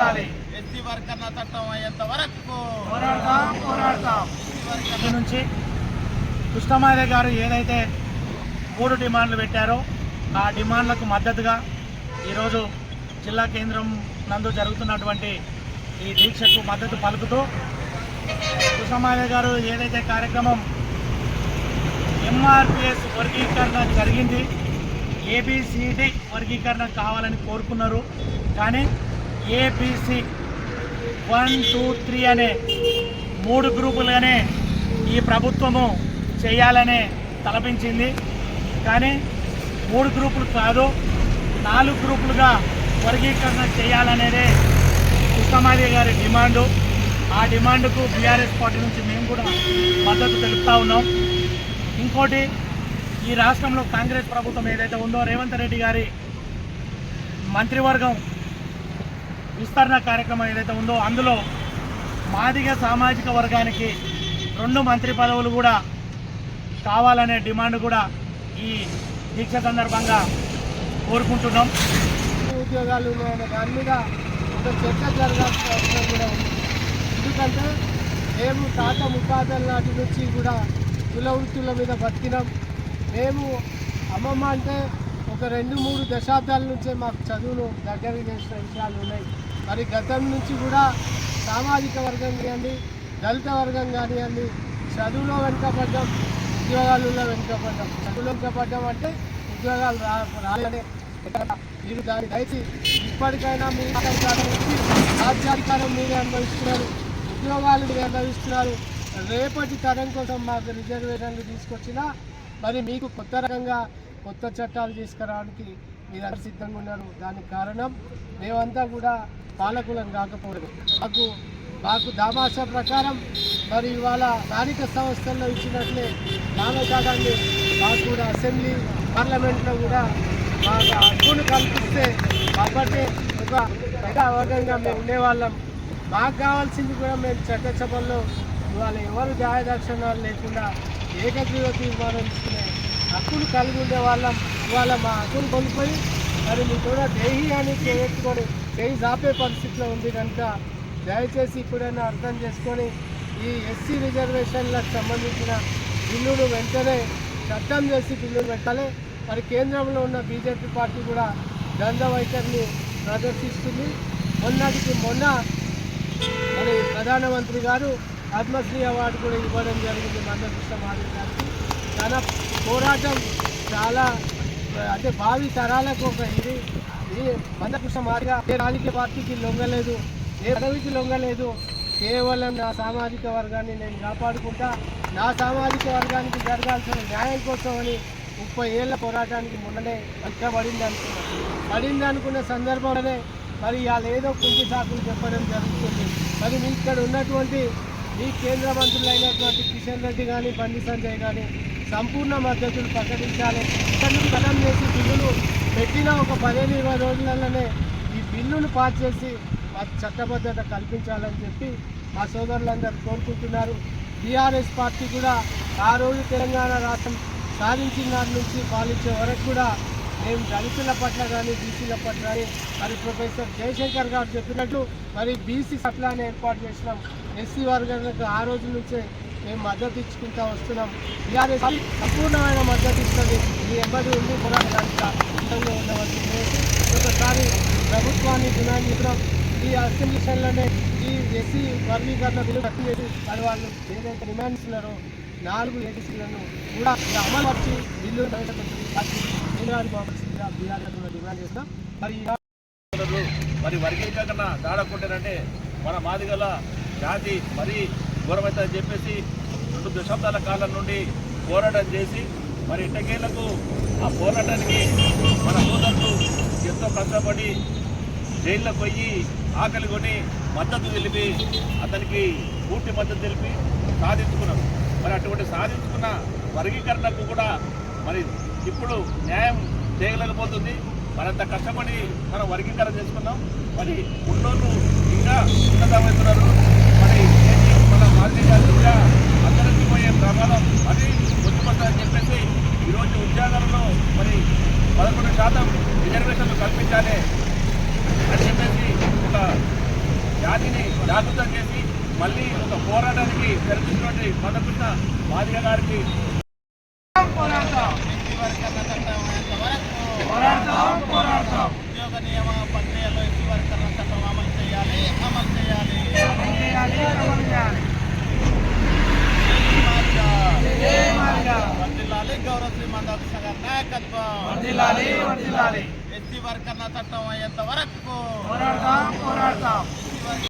వర్ధిల్లాలి ఎస్సీ వర్గన్న చట్టం అయ్యేంత వరకు. పోరాడతాం పోరాడతాం. నుంచి కృష్ణమాదే గారు ఏదైతే మూడు డిమాండ్లు పెట్టారో ఆ డిమాండ్లకు మద్దతుగా ఈరోజు జిల్లా కేంద్రం నందు జరుగుతున్నటువంటి ఈ దీక్షకు మద్దతు పలుకుతూ కృష్ణమాదే గారు ఏదైతే కార్యక్రమం ఎంఆర్పిఎస్ వర్గీకరణ జరిగింది ఏబిసిడి వర్గీకరణ కావాలని కోరుకున్నారు. కానీ ఏబిసి వన్ టూ త్రీ అనే మూడు గ్రూపులుగానే ఈ ప్రభుత్వము చేయాలనే తలపించింది. కానీ మూడు గ్రూపులు కాదు నాలుగు గ్రూపులుగా వర్గీకరణ చేయాలనేదే కృష్ణమాది గారి డిమాండు. ఆ డిమాండ్కు బీఆర్ఎస్ పార్టీ నుంచి మేము కూడా మద్దతు తెలుపుతా ఉన్నాం. ఇంకోటి ఈ రాష్ట్రంలో కాంగ్రెస్ ప్రభుత్వం ఏదైతే ఉందో రేవంత్ రెడ్డి గారి మంత్రివర్గం విస్తరణ కార్యక్రమం ఏదైతే ఉందో అందులో మాదిగ సామాజిక వర్గానికి రెండు మంత్రి పదవులు కూడా కావాలనే డిమాండ్ కూడా ఈ దీక్ష సందర్భంగా కోరుకుంటున్నాం. ఉద్యోగాలు దాని మీద ఒక చర్చ జరగాల్సిన అవసరం కూడా ఉంది. ఎందుకంటే మేము తాత ముత్తాతల నాటి నుంచి కూడా కుల వృత్తుల మీద బతికినాం. మేము అమ్మమ్మ అంటే ఒక రెండు మూడు దశాబ్దాల నుంచే మాకు చదువును దగ్గర చేసిన విషయాలు ఉన్నాయి. మరి గతం నుంచి కూడా సామాజిక వర్గం కానివ్వండి దళిత వర్గం కానివ్వండి చదువులో వెనుకబడ్డం ఉద్యోగాలలో వెనుకబడ్డం. చదువులో వెనుకబడ్డం అంటే ఉద్యోగాలు రా రాలనే మీరు దాన్ని దయచి ఇప్పటికైనా మీ అధికారం రాజ్యాధికారం మీరే అనుభవిస్తున్నారు ఉద్యోగాలు మీరు అనుభవిస్తున్నారు. రేపటి తరం కోసం మాకు రిజర్వేషన్లు తీసుకొచ్చినా మరి మీకు కొత్త రకంగా కొత్త చట్టాలు తీసుకురావడానికి మీరు అందరు సిద్ధంగా ఉన్నారు. దానికి కారణం మేమంతా కూడా పాలకులం కాకపోవడం మాకు మాకు దామాషా ప్రకారం మరి ఇవాళ స్థానిక సంస్థల్లో ఇచ్చినట్లే నామకాడాన్ని మాకు కూడా అసెంబ్లీ పార్లమెంట్లో కూడా మాకు హక్కును కల్పిస్తే కాబట్టి ఒక పెద్ద మేము ఉండేవాళ్ళం. మాకు కావాల్సింది కూడా మేము చట్టసభల్లో ఇవాళ ఎవరు దాయదక్షిణాలు లేకుండా ఏకగ్రీవ తీర్మానం తీసుకునే హక్కులు కలిగి ఉండే వాళ్ళం ఇవాళ మా హక్కులు కోల్పోయి మరి మీకు కూడా దేహి అని పెట్టుకొని చేయి జాపే పరిస్థితిలో ఉంది కనుక దయచేసి ఇప్పుడైనా అర్థం చేసుకొని ఈ ఎస్సీ రిజర్వేషన్లకు సంబంధించిన బిల్లును వెంటనే చట్టం చేసి బిల్లును పెట్టాలి. మరి కేంద్రంలో ఉన్న బీజేపీ పార్టీ కూడా దంద వైఖరిని ప్రదర్శిస్తుంది. మొన్నటికి మొన్న మరి ప్రధానమంత్రి గారు పద్మశ్రీ అవార్డు కూడా ఇవ్వడం జరిగింది మందకృష్ణ మాధవ్ గారికి. తన పోరాటం చాలా అంటే భావి తరాలకు ఒక ఇది. ఇది మందకృష్ణ మాదిగా ఏ రాజకీయ పార్టీకి లొంగలేదు ఏ పదవికి లొంగలేదు కేవలం నా సామాజిక వర్గాన్ని నేను కాపాడుకుంటా నా సామాజిక వర్గానికి జరగాల్సిన న్యాయం కోసం అని ముప్పై ఏళ్ళ పోరాటానికి మొన్ననే పడింది అనుకున్నాను పడింది అనుకున్న సందర్భంలోనే మరి వాళ్ళు ఏదో కుంటి సాకులు చెప్పడం జరుగుతుంది. మరి మీ ఇక్కడ ఉన్నటువంటి మీ కేంద్ర మంత్రులైనటువంటి కిషన్ రెడ్డి కానీ బండి సంజయ్ కానీ సంపూర్ణ మద్దతులు ప్రకటించాలి. ఇక్కడ నుంచి కలం చేసి బిల్లులు పెట్టిన ఒక పదిహేను ఇరవై రోజులలోనే ఈ బిల్లును పాస్ చేసి మాకు చట్టబద్ధత కల్పించాలని చెప్పి మా సోదరులందరూ కోరుకుంటున్నారు. బీఆర్ఎస్ పార్టీ కూడా ఆ రోజు తెలంగాణ రాష్ట్రం సాధించిన నాటి నుంచి పాలించే వరకు కూడా మేము దళితుల పట్ల కానీ బీసీల పట్ల కానీ మరి ప్రొఫెసర్ జయశంకర్ గారు చెప్పినట్టు మరి బీసీ సట్లానే ఏర్పాటు చేసినాం. ఎస్సీ వర్గాలకు ఆ రోజు నుంచే మేము మద్దతు ఇచ్చుకుంటా వస్తున్నాం. టీఆర్ఎస్ సంపూర్ణమైన మద్దతు ఇస్తుంది ఈ ఎవ్వరి ఉంది పోరాడడానికి సిద్ధంగా ఉండవచ్చు ఒకసారి ప్రభుత్వాన్ని డిమాండ్ చేస్తున్నాం ఈ అసెంబ్లీలోనే ఈ ఎస్సీ వర్గీకరణ బిల్లు రద్దు చేసి అది వాళ్ళు ఏదైతే డిమాండ్స్ ఉన్నారో నాలుగు ఏటీసీలను కూడా అమలు వచ్చి బిల్లు డిమాండ్ చేస్తాం మరి మరి వర్గీకరణ దాడకుంటారంటే మన మాదిగల జాతి మరీ ఘోరమవుతుందని చెప్పేసి రెండు దశాబ్దాల కాలం నుండి పోరాటం చేసి మరి ఇటకేళ్ళకు ఆ పోరాటానికి మన సోదరులు ఎంతో కష్టపడి జైల్లో పోయి ఆకలి కొని మద్దతు తెలిపి అతనికి పూర్తి మద్దతు తెలిపి సాధించుకున్నాం మరి అటువంటి సాధించుకున్న వర్గీకరణకు కూడా మరి ఇప్పుడు న్యాయం చేయలేకపోతుంది. మరంత కష్టపడి మనం వర్గీకరణ చేసుకున్నాం. మరి ఉన్నోళ్ళు ఇంకా ఉన్నతమవుతున్నారు. జాగృతం చేసి మళ్ళీ ఒక పోరాటానికి తెరచుకున్నటువంటి పదకొండ బాధిక గారికి ఉద్యోగ నియమ చట్టం అమలు చేయాలి చేయాలి నాయకత్వం వర్దిల్లాలి వర్కర్ణ చట్టం అయ్యేంత వరకు పోరాడతాం పోరాడతాం.